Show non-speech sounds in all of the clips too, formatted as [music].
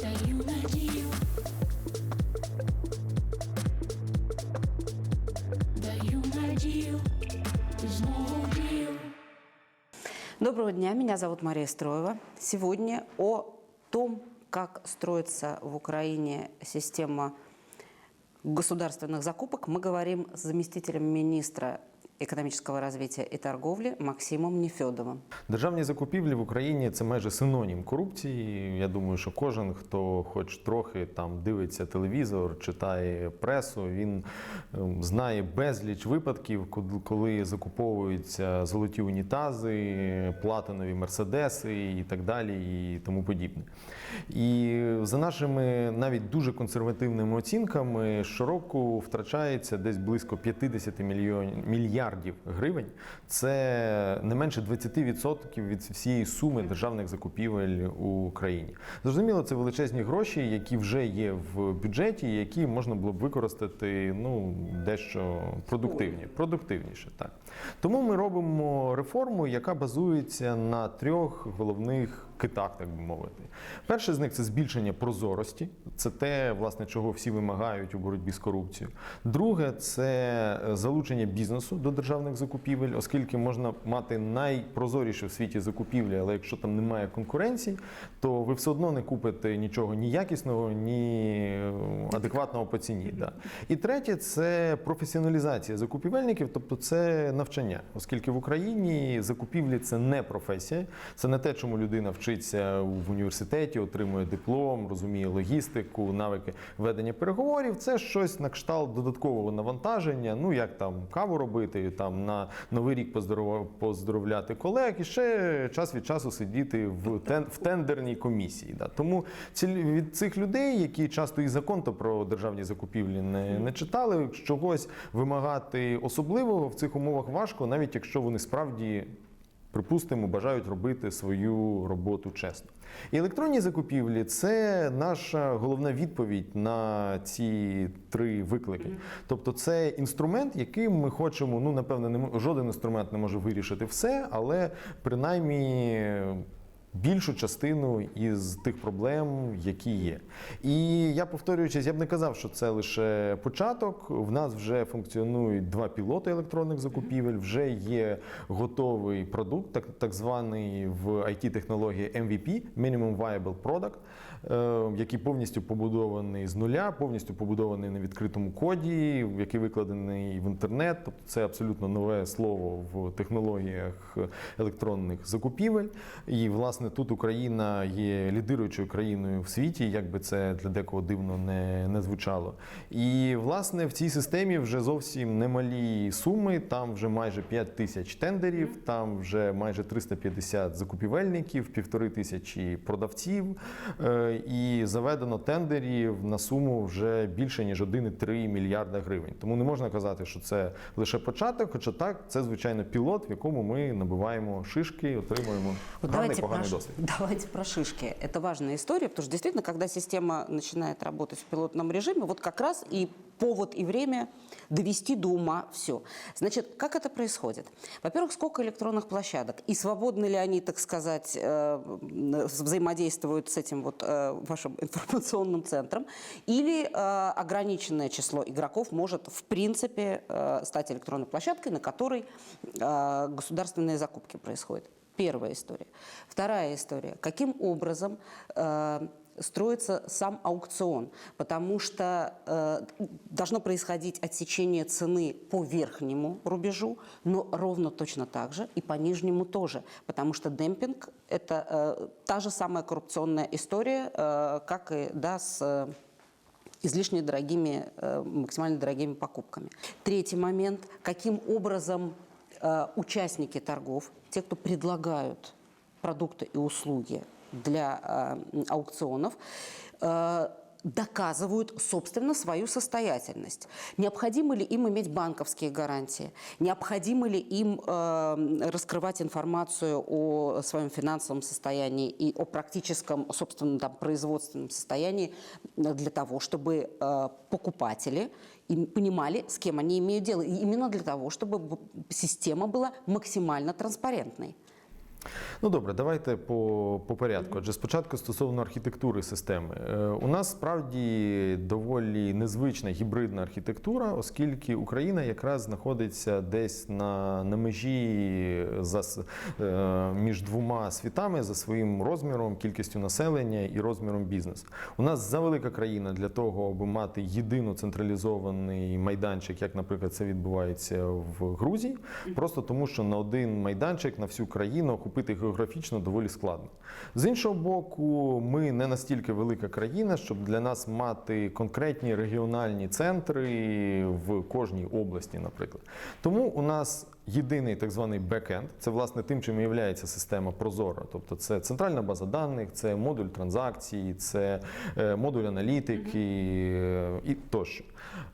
даю надію. Даю надію, ти знову дію. Доброго дня, меня зовут Мария Строева. Сегодня о том, как строится в Украине система государственных закупок, мы говорим с заместителем министра экономического развития и торговли Максимом Нефедовым. Державні закупівлі в Україні це майже синонім корупції. Я думаю, що кожен, хто хоч трохи там дивиться телевізор, читає пресу, він ем, знає безліч випадків, коли закуповуються золоті унітази, платинові мерседеси і так далі, і тому подібне. І за нашими навіть дуже консервативними оцінками, щороку втрачається десь близько 50 мільйонів мільярдів гривень. Це не менше 20% від всієї суми державних закупівель у країні. Зрозуміло, це величезні гроші, які вже є в бюджеті, які можна було б використати ну дещо продуктивні, продуктивніше. Так тому ми робимо реформу, яка базується на трьох головних китах, так би мовити. Перший з них це збільшення прозорості, це те, власне, чого всі вимагають у боротьбі з корупцією. Друге це залучення бізнесу до державних закупівель, оскільки можна мати найпрозоріше в світі закупівлі, але якщо там немає конкуренції, то ви все одно не купите нічого ні якісного, ні е, адекватного по ціні. Да. І третє це професіоналізація закупівельників, тобто це навчання, оскільки в Україні закупівлі це не професія, це не те, чому людина вчиться в університеті, отримує диплом, розуміє логістику, навики ведення переговорів. Це щось на кшталт додаткового навантаження. Ну як там каву робити, там на новий рік поздоров- поздоровляти колег і ще час від часу сидіти в тен в тендерній комісії. Да. Тому від цих людей, які часто і закон то про державні закупівлі не, не читали, чогось вимагати особливого в цих умовах важко, навіть якщо вони справді припустимо, бажають робити свою роботу чесно. І електронні закупівлі це наша головна відповідь на ці три виклики. Тобто, це інструмент, яким ми хочемо. Ну, напевно, не жоден інструмент не може вирішити все, але принаймні. Більшу частину із тих проблем, які є. І я повторюючись, я б не казав, що це лише початок. В нас вже функціонують два пілоти електронних закупівель, вже є готовий продукт, так, так званий в IT-технології MVP Minimum Viable Product, який повністю побудований з нуля, повністю побудований на відкритому коді, який викладений в інтернет. Тобто це абсолютно нове слово в технологіях електронних закупівель. І власне тут Україна є лідируючою країною в світі, як би це для декого дивно не, не звучало. І власне в цій системі вже зовсім немалі суми. Там вже майже 5 тисяч тендерів, там вже майже 350 закупівельників, півтори тисячі продавців Е, І заведено тендерів на суму вже більше ніж 1,3 мільярда гривень. Тому не можна казати, що це лише початок, хоча так, це звичайно пілот, в якому ми набиваємо шишки, отримуємо Вот гарний давайте, поганий про, досвід. давайте про шишки. Это важная история, потому что действительно, когда система начинает работать в пилотном режиме, вот как раз и повод и время довести до ума все. Значит, как это происходит? Во-первых, сколько электронных площадок? И свободны ли они, так сказать, э, взаимодействуют с этим вот э, вашим информационным центром? Или э, ограниченное число игроков может, в принципе, э, стать электронной площадкой, на которой э, государственные закупки происходят? Первая история. Вторая история. Каким образом э, строится сам аукцион? Потому что э, должно происходить отсечение цены по верхнему рубежу, но ровно точно так же и по нижнему тоже. Потому что демпинг – это э, та же самая коррупционная история, э, как и да, с э, излишне дорогими, э, максимально дорогими покупками. Третий момент. Каким образом э, участники торгов, те, кто предлагают продукты и услуги для э, аукционов, э, доказывают, собственно, свою состоятельность. Необходимо ли им иметь банковские гарантии? Необходимо ли им э, раскрывать информацию о своем финансовом состоянии и о практическом, собственно, там, производственном состоянии для того, чтобы э, покупатели им понимали, с кем они имеют дело. И именно для того, чтобы система была максимально транспарентной. Ну добре, давайте по, по порядку. Адже спочатку стосовно архітектури системи. Е, У нас справді доволі незвична гібридна архітектура, оскільки Україна якраз знаходиться десь на, на межі за, е, між двома світами за своїм розміром, кількістю населення і розміром бізнесу. У нас завелика країна для того, аби мати єдино централізований майданчик, як, наприклад, це відбувається в Грузії, просто тому, що на один майданчик на всю країну охопити географічно доволі складно. З іншого боку, ми не настільки велика країна, щоб для нас мати конкретні регіональні центри в кожній області, наприклад. Тому у нас єдиний так званий бекенд, це власне тим, чим є система Прозора. Тобто це центральна база даних, це модуль транзакцій, це е, модуль аналітики і тощо.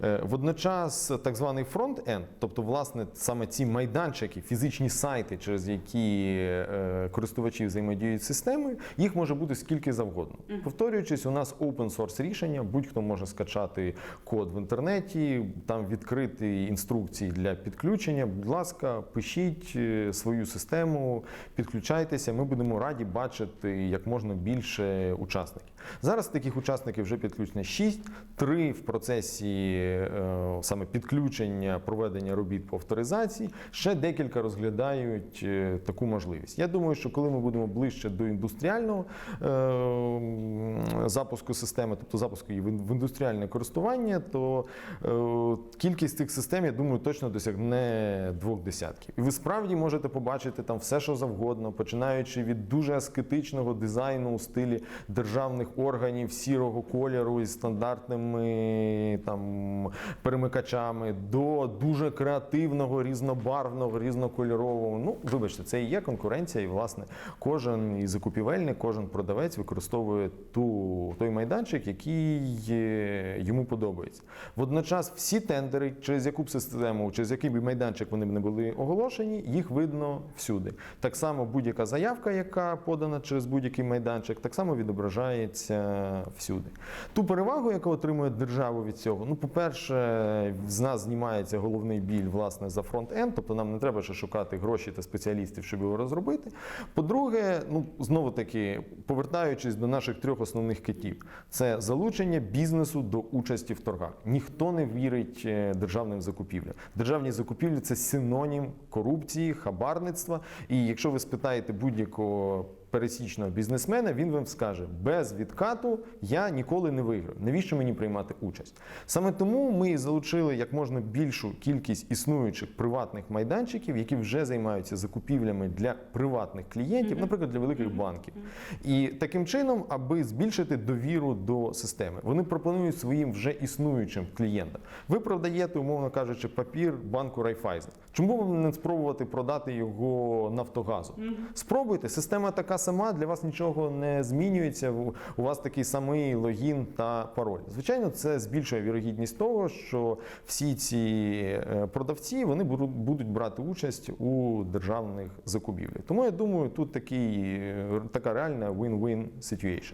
Е, Водночас так званий фронт-енд, тобто, власне, саме ці майданчики, фізичні сайти, через які е, користувачі взаємодіють з системою, їх може бути скільки завгодно. Повторюючись, у нас open source рішення, будь-хто може скачати код в інтернеті, там відкрити інструкції для підключення. Будь ласка, пишіть е, свою систему, підключайтеся. Ми будемо раді бачити як можна більше учасників. Зараз таких учасників вже підключено 6, 3 в процесі е, саме підключення, проведення робіт по авторизації. Ще декілька розглядають е, таку можливість. Я думаю, що коли ми будемо ближче до індустріального е, запуску системи, тобто запуску її в індустріальне користування, то кількість цих систем, я думаю, точно досягне двох десятків. І ви справді можете побачити там все, що завгодно, починаючи від дуже аскетичного дизайну у стилі державних органів сірого кольору із стандартними там перемикачами до дуже креативного, різнобарвного, різнокольорового. Ну, вибачте, це і є конкуренція, і власне кожен і закупівельник, кожен продавець використовує ту той майданчик, який е, йому подобається. Водночас всі тендери, через яку б систему, через який би майданчик вони б не були оголошені, їх видно всюди. Так само будь-яка заявка, яка подана через будь-який майданчик, так само відображається всюди. Ту перевагу, яку отримує держава від цього, ну, по-перше, з нас знімається головний біль власне за фронт-енд, тобто нам не треба ще шукати гроші та спеціалістів, щоб його розробити. По-друге, ну знову таки, повертаючись до наших трьох основних китів, це залучення бізнесу до участі в торгах. Ніхто не вірить е, державним закупівлям. Державні закупівлі це синонім корупції, хабарництва. І якщо ви спитаєте будь-якого пересічного бізнесмена, він вам скаже: без відкату я ніколи не виграю. Навіщо мені приймати участь? Саме тому ми залучили як можна більшу кількість існуючих приватних майданчиків, які вже займаються закупівлями для приватних клієнтів, наприклад, для великих банків. І таким чином, аби збільшити довіру до системи, вони пропонують своїм вже існуючим клієнтам. Ви продаєте, умовно кажучи, папір банку Райфайзен. Чому б не спробувати продати його Нафтогазу? Спробуйте, система така сама, для вас нічого не змінюється. у- вас такий самий логін та пароль. Звичайно, це збільшує вірогідність того, що всі ці е, продавці вони будуть брати участь у державних закупівлях. Тому я думаю, тут такий, е, така реальна win-win situation.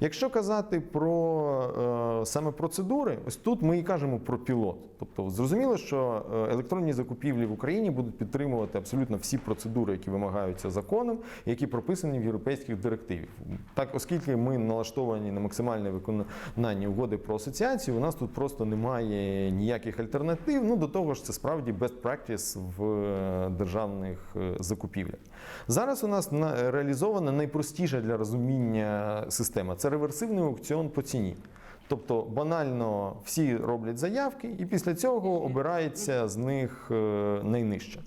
Якщо казати про е, саме процедури, ось тут ми і кажемо про пілот. Тобто, зрозуміло, що електронні закупівлі в Україні будуть підтримувати абсолютно всі процедури, які вимагаються законом, які прописані в європейських директивах. Так, оскільки ми налаштовані на максимальне виконання угоди про асоціацію, у нас тут просто немає ніяких альтернатив. Ну до того ж, це справді best practice в е, державних е, закупівлях. Зараз у нас реалізована найпростіша для розуміння система це реверсивний аукціон по ціні. Тобто банально всі роблять заявки, і після цього обирається з них е, найнижча.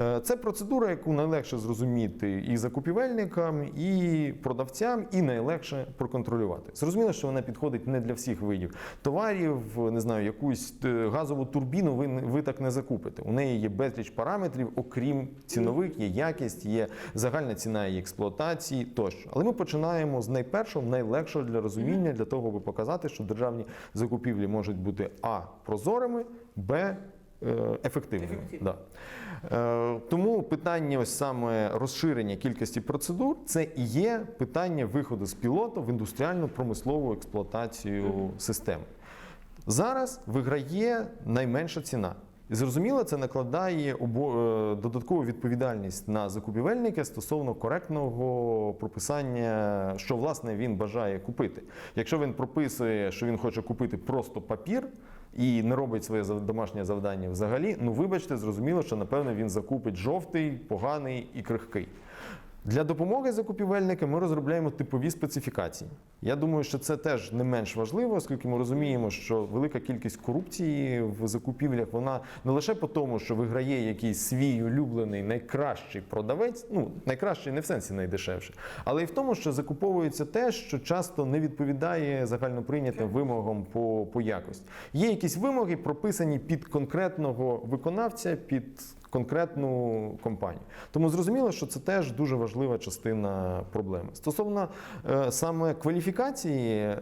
Е, Це процедура, яку найлегше зрозуміти і закупівельникам, і продавцям, і найлегше проконтролювати. Зрозуміло, що вона підходить не для всіх видів товарів. Не знаю, якусь е, газову турбіну ви, ви так не закупите. У неї є безліч параметрів, окрім цінових, є якість, є загальна ціна її експлуатації тощо. Але ми починаємо з найпершого, найлегшого для розуміння, для того, аби показати, що державні закупівлі можуть бути а прозорими, б е, ефективними. Да. Е, Тому питання ось саме розширення кількості процедур це і є питання виходу з пілоту в індустріальну промислову експлуатацію системи. Зараз виграє найменша ціна. Зрозуміло, це накладає е, додаткову відповідальність на закупівельника стосовно коректного прописання, що власне він бажає купити. Якщо він прописує, що він хоче купити просто папір. І не робить своє домашнє завдання взагалі. Ну, вибачте, зрозуміло, що напевно він закупить жовтий, поганий і крихкий. Для допомоги закупівельника ми розробляємо типові специфікації. Я думаю, що це теж не менш важливо, оскільки ми розуміємо, що велика кількість корупції в закупівлях вона не лише по тому, що виграє якийсь свій улюблений найкращий продавець, ну найкращий не в сенсі найдешевший, але і в тому, що закуповується те, що часто не відповідає загальноприйнятим вимогам по, по якості. Є якісь вимоги, прописані під конкретного виконавця, під конкретну компанію. Тому зрозуміло, що це теж дуже важлива частина проблеми. Стосовно е, саме кваліфікації е,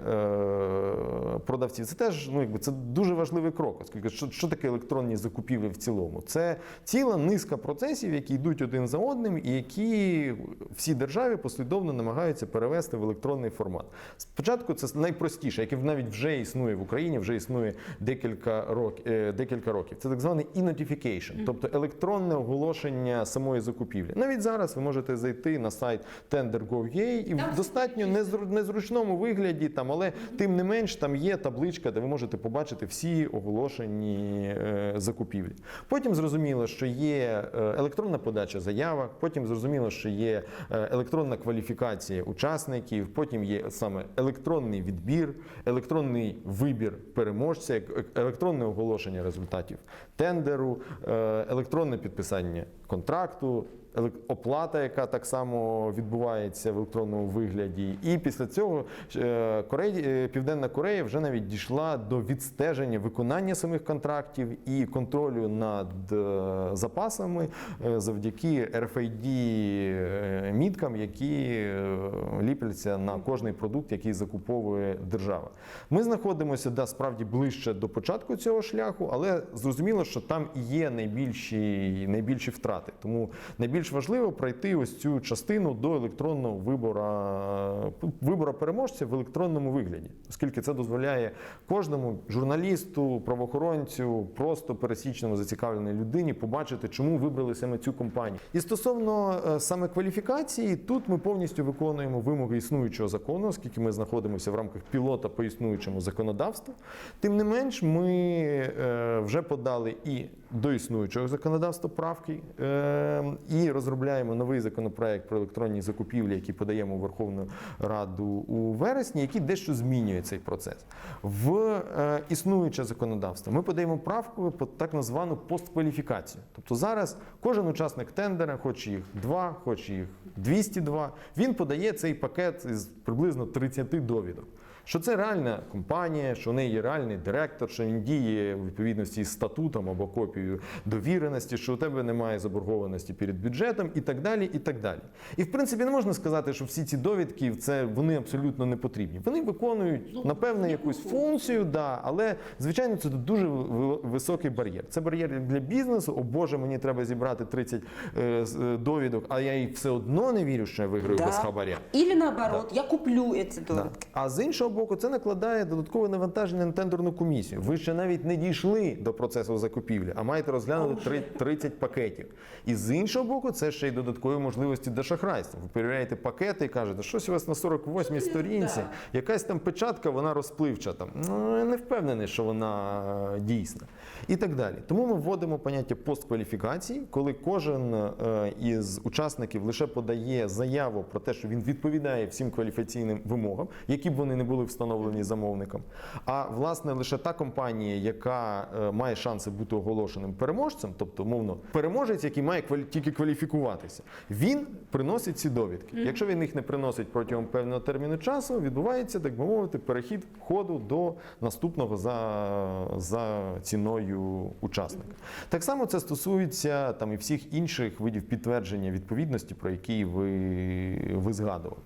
продавців, це теж ну, якби, це дуже важливий крок, оскільки що, що таке електронні закупівлі в цілому? Це ціла низка процесів, які йдуть один за одним, і які всі держави послідовно намагаються перевести в електронний формат. Спочатку це найпростіше, яке навіть вже існує в Україні, вже існує декілька років. Декілька років. Це так званий e-notification, тобто електронне оголошення самої закупівлі. Навіть зараз ви можете зайти на сайт tender.gov.ua і в достатньо незру- незручному вигляді, там, але тим не менш там є табличка, де ви можете побачити всі оголошені е, закупівлі. Потім зрозуміло, що є е, електронна подача заявок, потім зрозуміло, що є е, електронна кваліфікація учасників, потім є саме електронний відбір, електронний вибір переможця, електронне оголошення результатів тендеру, е, електронне підписання контракту. Оплата, яка так само відбувається в електронному вигляді, і після цього е, Корей- е, Південна Корея вже навіть дійшла до відстеження виконання самих контрактів і контролю над е, запасами завдяки RFID міткам, які ліпляться на кожний продукт, який закуповує держава. Ми знаходимося да, справді ближче до початку цього шляху, але зрозуміло, що там і є найбільші, найбільші втрати. Тому найбільш важливо пройти ось цю частину до електронного вибора, вибора переможця в електронному вигляді, оскільки це дозволяє кожному журналісту, правоохоронцю, просто пересічному зацікавленій людині побачити, чому вибрали саме цю компанію. І стосовно е, саме кваліфікації, тут ми повністю виконуємо вимоги існуючого закону, оскільки ми знаходимося в рамках пілота по існуючому законодавству. Тим не менш, ми е, вже подали і до існуючого законодавства правки е, і розробляємо новий законопроект про електронні закупівлі, який подаємо у Верховну Раду у вересні, який дещо змінює цей процес. В е, існуюче законодавство ми подаємо правку по так названу посткваліфікацію. Тобто зараз кожен учасник тендера, хоч їх два, хоч їх 202, він подає цей пакет із приблизно 30 довідок. Що це реальна компанія, що в неї є реальний директор, що він діє у відповідності з статутом або копією довіреності, що у тебе немає заборгованості перед бюджетом і так далі. І так далі. І в принципі не можна сказати, що всі ці довідки це вони абсолютно не потрібні. Вони виконують напевне якусь функцію, да, але звичайно це дуже високий бар'єр. Це бар'єр для бізнесу. О Боже, мені треба зібрати 30 е, е, довідок, а я їй все одно не вірю, що я виграю без хабаря. Или наоборот, я куплю Да. довідки. А з іншого боку, це накладає додаткове навантаження на тендерну комісію. Ви ще навіть не дійшли до процесу закупівлі, а маєте розглянути 30 пакетів. І з іншого боку, це ще й додаткові можливості для шахрайства. Ви перевіряєте пакети і кажете, щось у вас на 48-й сторінці, якась там печатка, вона розпливчата. Ну, я не впевнений, що вона е, дійсна. І так далі. Тому ми вводимо поняття посткваліфікації, коли кожен е, із учасників лише подає заяву про те, що він відповідає всім кваліфікаційним вимогам, які б вони не були встановлені замовником. А власне лише та компанія, яка е, має шанси бути оголошеним переможцем, тобто, умовно, переможець, який має тільки кваліфікуватися, він приносить ці довідки. Якщо він їх не приносить протягом певного терміну часу, відбувається, так би мовити, перехід ходу до наступного за, за ціною учасника. Так само це стосується там і всіх інших видів підтвердження відповідності, про які ви, ви згадували.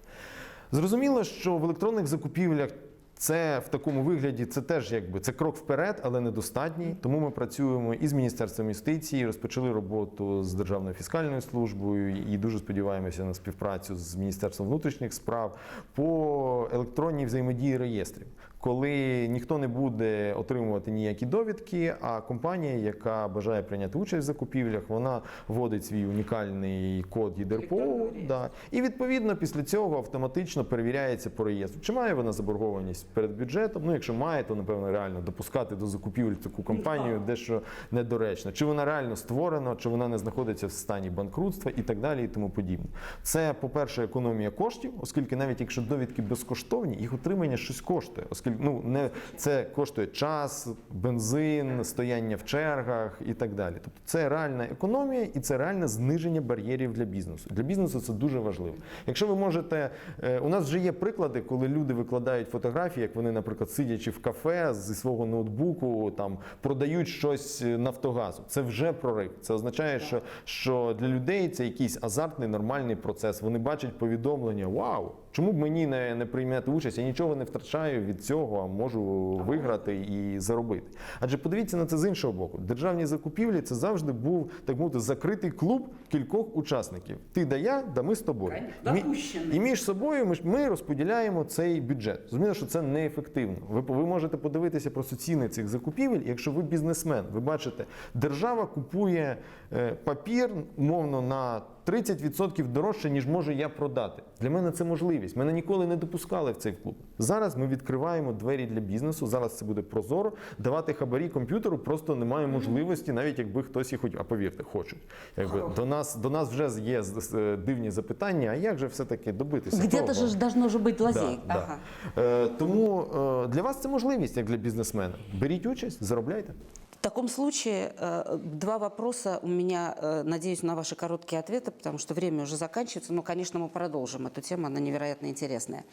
Зрозуміло, що в електронних закупівлях це в такому вигляді це теж якби це крок вперед, але недостатній. Тому ми працюємо і з міністерством юстиції, розпочали роботу з державною фіскальною службою і дуже сподіваємося на співпрацю з міністерством внутрішніх справ по електронній взаємодії реєстрів. Коли ніхто не буде отримувати ніякі довідки, а компанія, яка бажає прийняти участь в закупівлях, вона вводить свій унікальний код ЄДРПО. Да, і відповідно після цього автоматично перевіряється по реєстру. Чи має вона заборгованість перед бюджетом? Ну, якщо має, то напевно реально допускати до закупівель таку компанію дещо недоречно. Чи вона реально створена, чи вона не знаходиться в стані банкрутства і так далі, і тому подібне. Це, по-перше, економія коштів, оскільки навіть якщо довідки безкоштовні, їх утримання щось коштує, оскільки ну не це коштує час, бензин, стояння в чергах і так далі. Тобто це реальна економія і це реальне зниження бар'єрів для бізнесу. Для бізнесу це дуже важливо. Якщо ви можете, е, у нас вже є приклади, коли люди викладають фотографії, як вони, наприклад, сидячи в кафе зі свого ноутбуку, там продають щось Нафтогазу. Це вже прорив. Це означає, що, що для людей це якийсь азартний нормальний процес. Вони бачать повідомлення: Вау! Чому б мені не, не прийняти участь? Я нічого не втрачаю від цього, а можу виграти і заробити. Адже подивіться на це з іншого боку. Державні закупівлі це завжди був так мовити закритий клуб кількох учасників. Ти да я, да ми з тобою. Допущений. І між собою ми, ми розподіляємо цей бюджет. Зрозуміло, що це неефективно. Ви, ви можете подивитися просто ціни цих закупівель. Якщо ви бізнесмен, ви бачите, держава купує е, папір, умовно, на 30% дорожче, ніж можу я продати. Для мене це можливість. Мене ніколи не допускали в цей клуб. Зараз ми відкриваємо двері для бізнесу. Зараз це буде прозоро. Давати хабарі комп'ютеру просто немає можливості, навіть якби хтось і хотів. А повірте, хочуть. Якби до нас до нас вже є з- дивні запитання. А як же все таки добитися? Где-то ж должно же быть. Да, Ага. да. Е, тому е, для вас це можливість, як для бізнесмена. Беріть участь, заробляйте. В таком случае э, два вопроса у меня, э, надеюсь, на ваши короткие ответы, потому что время уже заканчивается, но, конечно, мы продолжим эту тему, она невероятно интересная.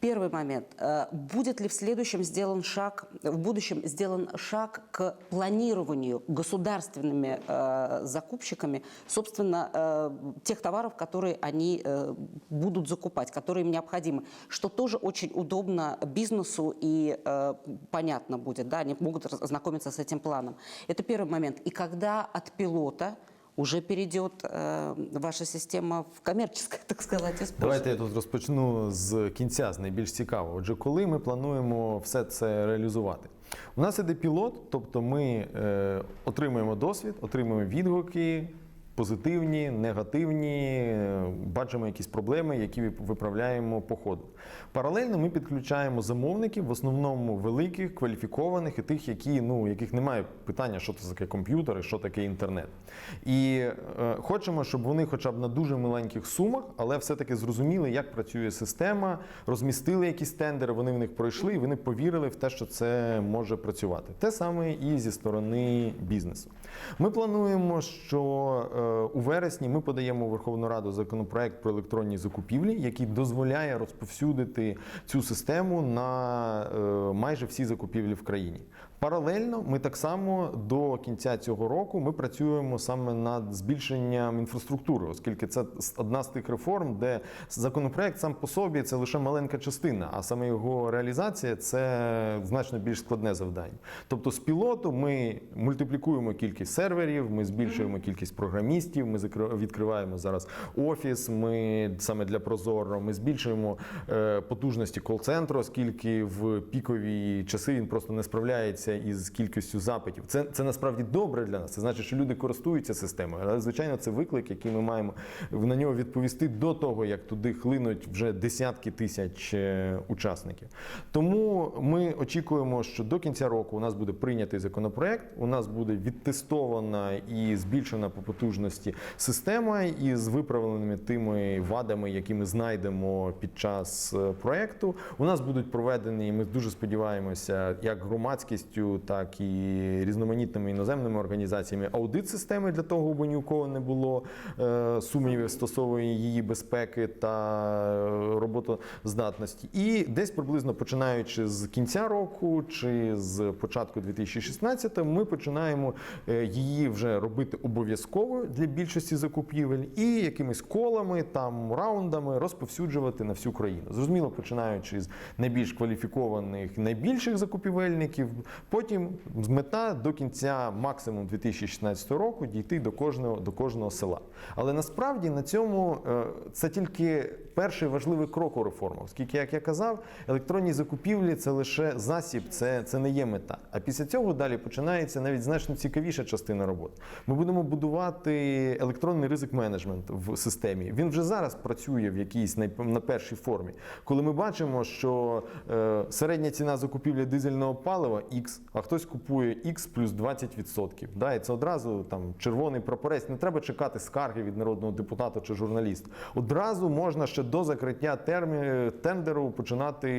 Первый момент. Э, Будет ли в следующем сделан шаг, в будущем сделан шаг к планированию государственными закупщиками, собственно, тех товаров, которые они будут закупать, которые им необходимы, что тоже очень удобно бизнесу и понятно будет, да, они могут ознакомиться с этим планом. Это первый момент. И когда от пилота уже перейдет э, ваша система в коммерческое, [laughs] так сказать, использование? Давайте я тут розпочну з кінця, з найбільш цікавого. Отже, коли ми плануємо все це реалізувати? У нас іде пілот, тобто ми е, отримуємо досвід, отримуємо відгуки. Позитивні, негативні, е, бачимо якісь проблеми, які виправляємо по ходу. Паралельно ми підключаємо замовників, в основному великих, кваліфікованих і тих, які, ну, яких немає питання, що це таке комп'ютер і що таке інтернет. І е, хочемо, щоб вони, хоча б на дуже маленьких сумах, але все-таки зрозуміли, як працює система, розмістили якісь тендери, вони в них пройшли, і вони повірили в те, що це може працювати. Те саме і зі сторони бізнесу. Ми плануємо, що е, у вересні ми подаємо у Верховну Раду законопроект про електронні закупівлі, який дозволяє розповсюдити цю систему на е, майже всі закупівлі в країні. Паралельно ми так само до кінця цього року ми працюємо саме над збільшенням інфраструктури, оскільки це одна з тих реформ, де законопроект сам по собі це лише маленька частина, а саме його реалізація це значно більш складне завдання. Тобто з пілоту ми мультиплікуємо кількість серверів, ми збільшуємо кількість програмістів, ми відкриваємо зараз офіс. Ми саме для Прозоро, ми збільшуємо е, потужності кол-центру, оскільки в пікові часи він просто не справляється із кількістю запитів. Це, це насправді добре для нас. Це значить, що люди користуються системою. Але звичайно, це виклик, який ми маємо на нього відповісти до того, як туди хлинуть вже десятки тисяч е, учасників. Тому ми очікуємо, що до кінця року у нас буде прийнятий законопроект. У нас буде відтестована і збільшена по потужності система із виправленими тими вадами, які ми знайдемо під час е, проекту. У нас будуть проведені, і ми дуже сподіваємося, як громадськістю, так і різноманітними іноземними організаціями аудит системи для того, аби ні у кого не було е, сумнівів стосовно її безпеки та е, роботоздатності. І десь приблизно починаючи з кінця року чи з початку 2016 ми починаємо е, її вже робити обов'язковою для більшості закупівель і якимись колами, там раундами розповсюджувати на всю країну. Зрозуміло, починаючи з найбільш кваліфікованих, найбільших закупівельників. Потім мета до кінця максимум 2016 року дійти до кожного до кожного села. Але насправді на цьому е, це тільки перший важливий крок у реформах, оскільки, як я казав, електронні закупівлі це лише засіб, це, це не є мета. А після цього далі починається навіть значно цікавіша частина роботи. Ми будемо будувати електронний ризик менеджмент в системі. Він вже зараз працює в якійсь на першій формі. Коли ми бачимо, що е, середня ціна закупівлі дизельного палива X, а хтось купує X плюс 20%. Да, і це одразу там червоний прапорець. Не треба чекати скарги від народного депутата чи журналіста. Одразу можна ще до закриття термі... тендеру починати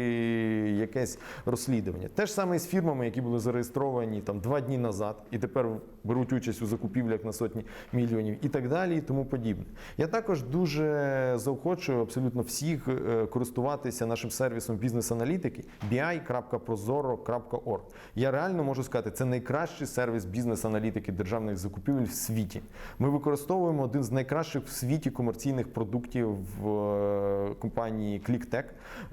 якесь розслідування. Те ж саме і з фірмами, які були зареєстровані там два дні назад, і тепер беруть участь у закупівлях на сотні мільйонів, і так далі, і тому подібне. Я також дуже заохочую абсолютно всіх е, користуватися нашим сервісом бізнес-аналітики bi.prozoro.org. Я реально можу сказати, це найкращий сервіс бізнес-аналітики державних закупівель в світі. Ми використовуємо один з найкращих в світі комерційних продуктів в е, компанії.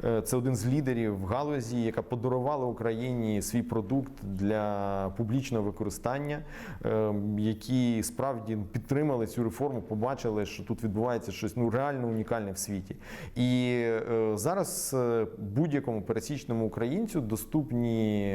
Е, Це один з лідерів в галузі, яка подарувала Україні свій продукт для публічного використання, е, які справді підтримали цю реформу, побачили, що тут відбувається щось ну реально унікальне в світі. І е, зараз будь-якому пересічному українцю доступні.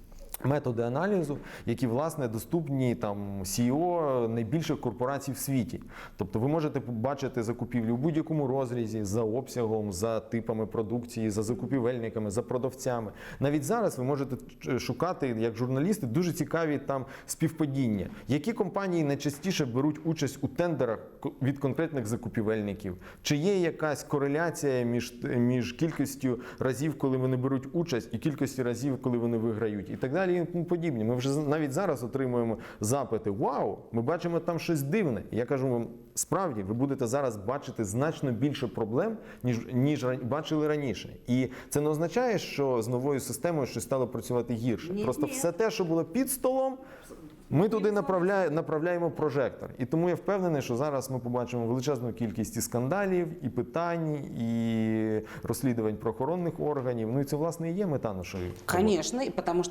Методи аналізу, які власне доступні там CEO найбільших корпорацій в світі. Тобто ви можете побачити закупівлю в будь-якому розрізі за обсягом, за типами продукції, за закупівельниками, за продавцями. Навіть зараз ви можете шукати як журналісти дуже цікаві там співпадіння. Які компанії найчастіше беруть участь у тендерах від конкретних закупівельників? Чи є якась кореляція між, між кількістю разів, коли вони беруть участь, і кількістю разів, коли вони виграють, і так далі, і тому подібне. Ми вже навіть зараз отримуємо запити: Вау, ми бачимо там щось дивне. Я кажу вам, справді, ви будете зараз бачити значно більше проблем, ніж ніж бачили раніше. І це не означає, що з новою системою щось стало працювати гірше. Ні, Просто ні. все те, що було під столом. Ми туди направляє, направляємо прожектор. І тому я впевнений, що зараз ми побачимо величезну кількість і скандалів, і питань, і розслідувань правоохоронних органів. Ну і це власне і є мета нашої. Конечно, и потому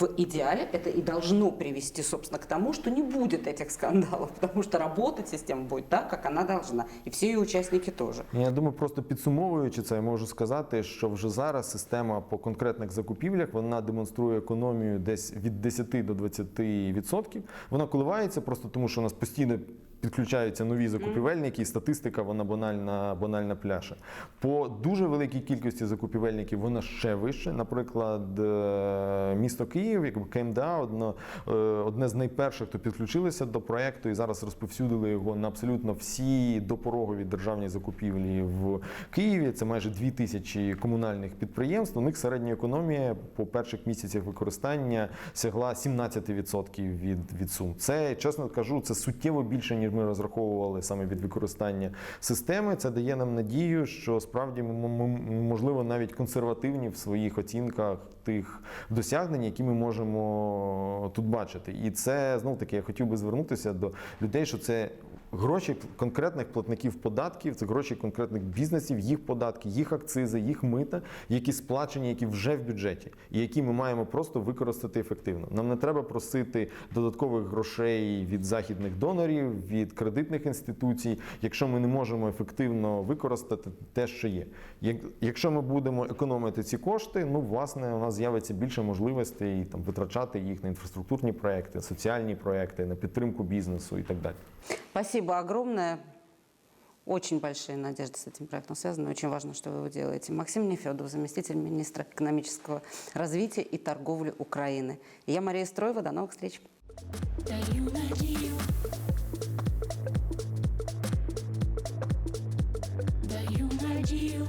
в идеале это и должно привести, собственно, к тому, что не будет этих скандалов, потому что работать система будет так, как она должна, и все ее участники тоже. Я думаю, просто підсумовуючи це, я можу сказати, що вже зараз система по конкретних закупівлях вона демонструє економію десь від 10 до 20%. Вона коливається просто тому, що у нас постійно підключаються нові закупівельники, і статистика вона банальна, банальна пляша. По дуже великій кількості закупівельників вона ще вище. Наприклад, е, місто Київ, якби КМДА, одно, е, одне з найперших, хто підключилися до проекту і зараз розповсюдили його на абсолютно всі допорогові державні закупівлі в Києві. Це майже дві тисячі комунальних підприємств. У них середня економія по перших місяцях використання сягла 17% від, від сум. Це чесно кажу, це суттєво більше ніж ми розраховували саме від використання системи. Це дає нам надію, що справді ми, можливо навіть консервативні в своїх оцінках тих досягнень, які ми можемо тут бачити. І це знов таки я хотів би звернутися до людей, що це. Гроші конкретних платників податків, це гроші конкретних бізнесів, їх податки, їх акцизи, їх мита, які сплачені, які вже в бюджеті, і які ми маємо просто використати ефективно. Нам не треба просити додаткових грошей від західних донорів, від кредитних інституцій, якщо ми не можемо ефективно використати те, що є. Якщо ми будемо економити ці кошти, ну власне у нас з'явиться більше можливостей там витрачати їх на інфраструктурні проекти, соціальні проекти, на підтримку бізнесу і так далі. Спасибо огромное. Очень большие надежды с этим проектом связаны. Очень важно, что вы его делаете. Максим Нефедов, заместитель министра экономического развития и торговли Украины. Я Мария Строева. До новых встреч. Даю надежду. Даю надежду.